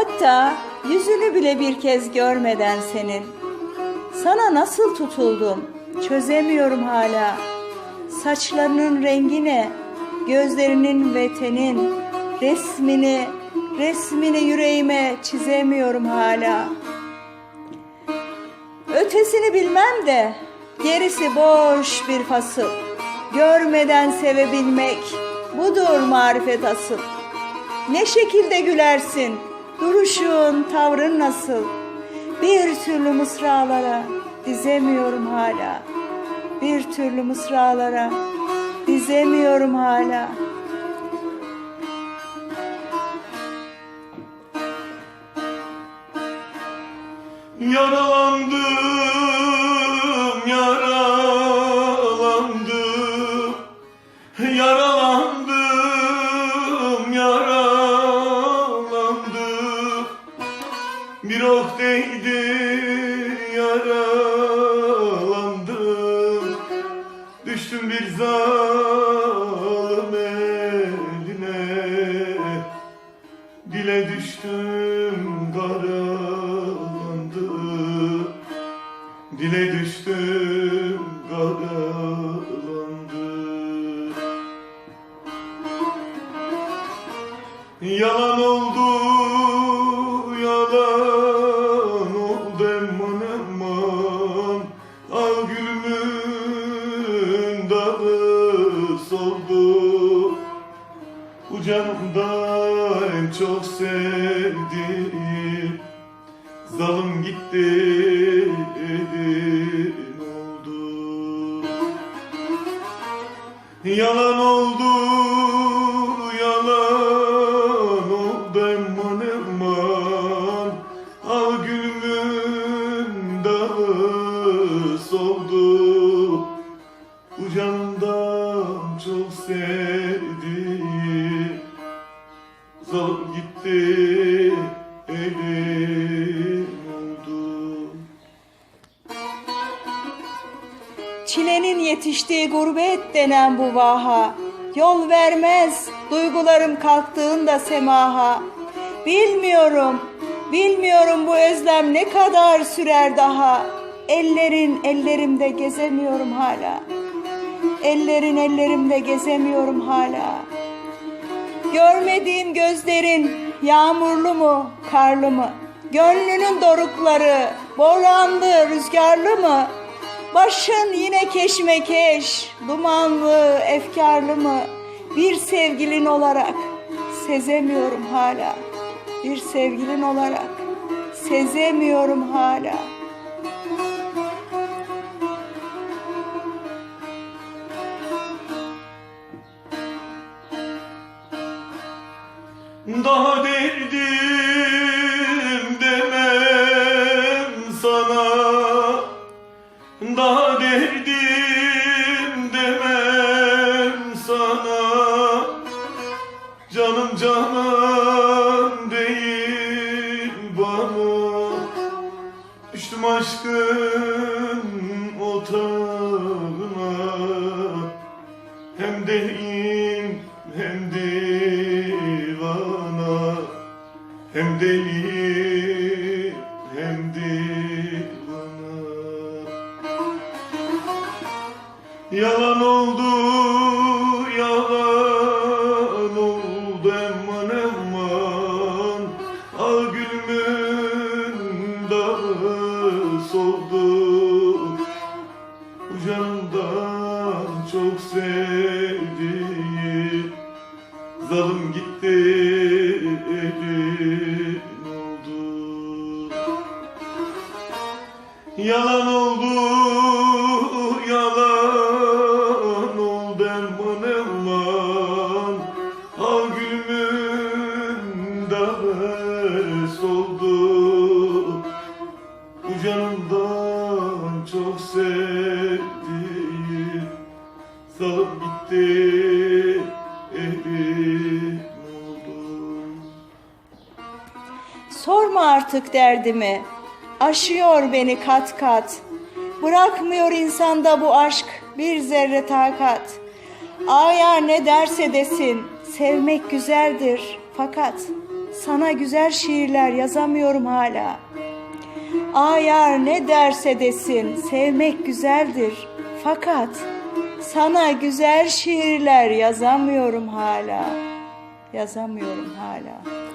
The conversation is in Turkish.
Hatta yüzünü bile bir kez görmeden senin. Sana nasıl tutuldum çözemiyorum hala. Saçlarının rengi ne? Gözlerinin ve tenin resmini, resmini yüreğime çizemiyorum hala. Ötesini bilmem de gerisi boş bir fasıl. Görmeden sevebilmek budur marifet asıl. Ne şekilde gülersin, duruşun, tavrın nasıl? Bir türlü mısralara dizemiyorum hala. Bir türlü mısralara dizemiyorum hala. Yaralandım, yaralandım. Düştüm bir zalim eline. Dile düştüm karalandım Dile düştüm karalandım Yalan oldu çok sevdiğim Zalim gitti oldu. Yalan oldu yalan oldu eman eman Al gülümün dağı soldu. Bu çok sevdiğim Zalim gitti Çilenin yetiştiği gurbet denen bu vaha Yol vermez duygularım kalktığında semaha. Bilmiyorum, bilmiyorum bu özlem ne kadar sürer daha. Ellerin ellerimde gezemiyorum hala. Ellerin ellerimde gezemiyorum hala. Görmediğim gözlerin yağmurlu mu, karlı mı? Gönlünün dorukları boranlı, rüzgarlı mı? Başın yine keşmekeş, dumanlı, efkarlı mı? Bir sevgilin olarak sezemiyorum hala. Bir sevgilin olarak sezemiyorum hala. Daha derdim demem sana. Daha derdim demem sana. Canım canan değil bana. Düştüm aşkın otağına. Hem deliyim hem Hem deli hem divana Yalan oldu yalan oldu eman eman. Al gülümün dağı soldu canımdan çok sevdiğim Zalim gitti Yalan oldu yalan oldu eman eman Al gülümün dağı soldu bu canımdan çok sevdiğim Zalim gitti elin oldu. Sorma artık derdimi. Aşıyor beni kat kat. Bırakmıyor insanda bu aşk bir zerre takat. Aya ne derse desin, sevmek güzeldir fakat Sana güzel şiirler yazamıyorum hala. Ayar ne derse desin sevmek güzeldir. Fakat sana güzel şiirler yazamıyorum hala. Yazamıyorum hala.